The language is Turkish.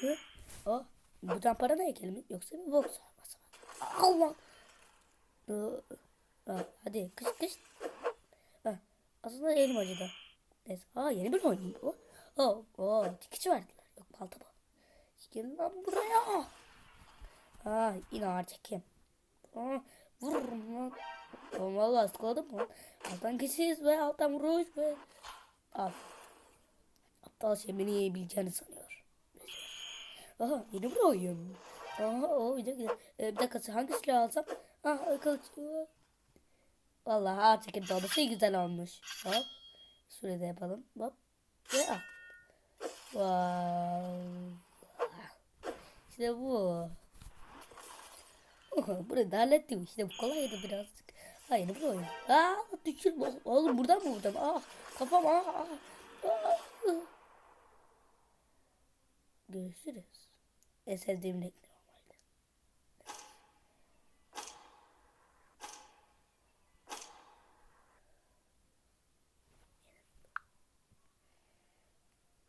Hı? O. Buradan para ne ekelim yoksa bir box arabası mı? Allah. Aa, hadi kış kış. Ha, aslında elim acıdı. Neyse. Aa yeni bir oyun bu. Oo, oo dikici verdiler. Yok balta bu. Gelin lan buraya. Aa yine ağır çekeyim. Aa, vururum lan. Oğlum valla sıkıldım lan. Alttan geçeceğiz be alttan vuruş be. Al. Aptal şey beni yiyebileceğini sanıyor. Aha yeni oyun. Aha o bir dakika. Ee, bir dakika hangi silah alsam? Ah kılıç. Vallahi ağır çekim dolması güzel olmuş. Hop. Şurada yapalım. Hop. Ve al. Wow. İşte bu. Oha, burayı da hallettim. İşte bu kolaydı birazcık. Aynı bu oyun. Aa düşürme. Oğlum buradan mı vurdum? Ah kafam ah. ah. ah. Görüşürüz. En sevdiğim renkler.